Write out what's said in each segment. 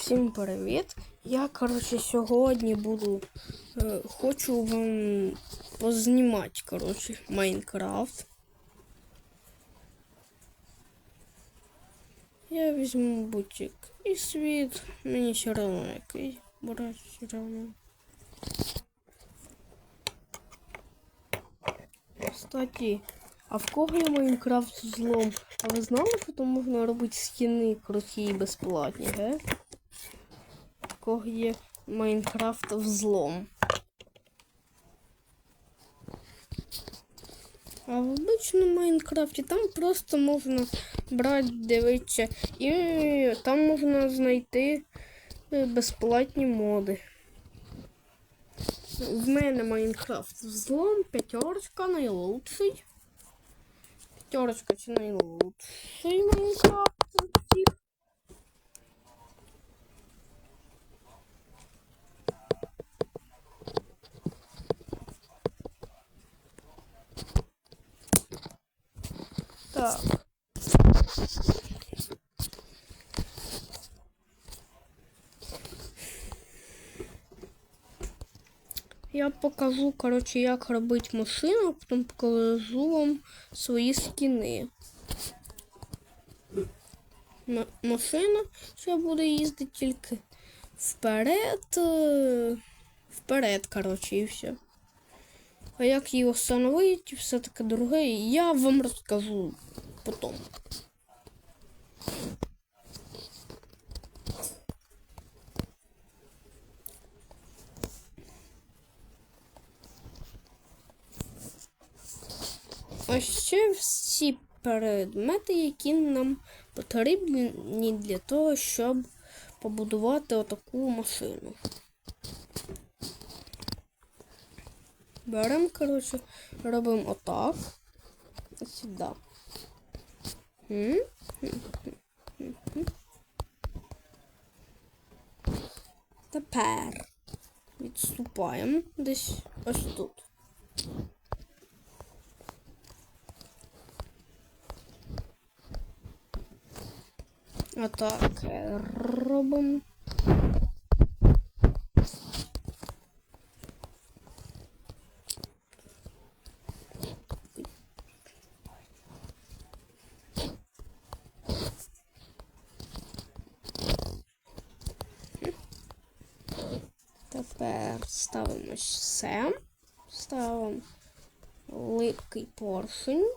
Всім привіт! Я, коротше, сьогодні буду. Е, хочу вам познімати, коротше, Майнкрафт. Я візьму бутик і світ. Мені все одно який. Брать все одно. Кстати, а в кого є Майнкрафт злом? А ви знали, що там можна робити скіни круті і безплатні, ге? Кого є Майнкрафт взлом? А в обичному Майнкрафті там просто можна брати, дивитися, і там можна знайти е, безплатні моди. В мене Майнкрафт взлом, п'ятерочка найлучший. П'ятерочка це найлучший Майнкрафт Так. Я покажу, короче, як робити машину, потім покажу вам свої скіни. М- машина ще буде їздити тільки вперед. е, Вперед, короче, і все. А як її встановити, все таке друге, я вам розкажу потім. А ще всі предмети, які нам потрібні для того, щоб побудувати отаку машину. Беремо, коротше, робимо отак. Сюди. Тепер відступаємо десь ось тут. Отак робимо. Тепер ставимо все. Ставимо липкий поршень.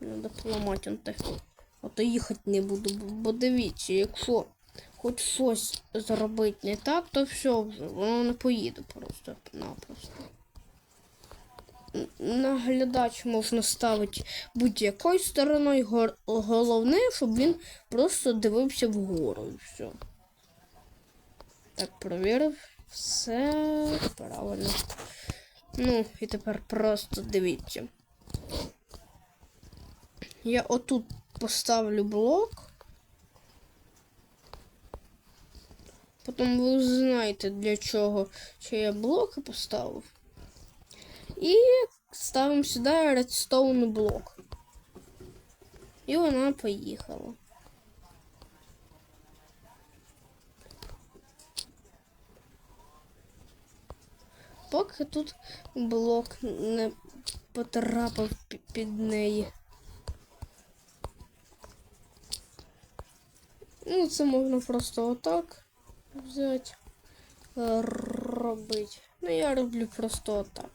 Надо поламати те. Ото їхати не буду, бо дивіться, якщо хоч щось зробити не так, то все вже, воно не поїде просто-напросто. Наглядач можна ставити будь-якою стороною, головне, щоб він просто дивився вгору і все. Так, провірив. Все правильно. Ну, і тепер просто дивіться. Я отут поставлю блок. Потім ви знаєте, для чого що я блоки поставив. І ставимо сюди редстоун блок. І вона поїхала. Поки тут блок не потрапив під неї. Ну, це можна просто отак взяти, е, робити. Ну, я роблю просто отак.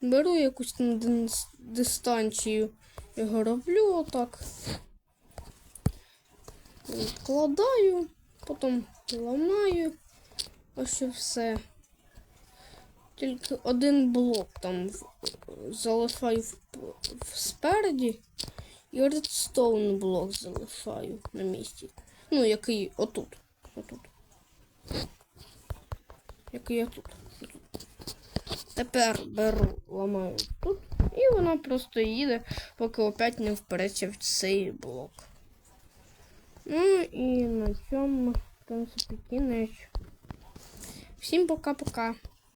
Беру якусь там дистанцію, його роблю отак. Відкладаю, потім ламаю. Ось і все. Тільки один блок там залишаю в спереді і редстоун блок залишаю на місці. Ну, який отут. Отут. Який я тут. Тепер беру, ламаю тут, і вона просто їде, поки опять не впереться в цей блок. Ну і на цьому, в принципі, кінець. Всім пока-пока.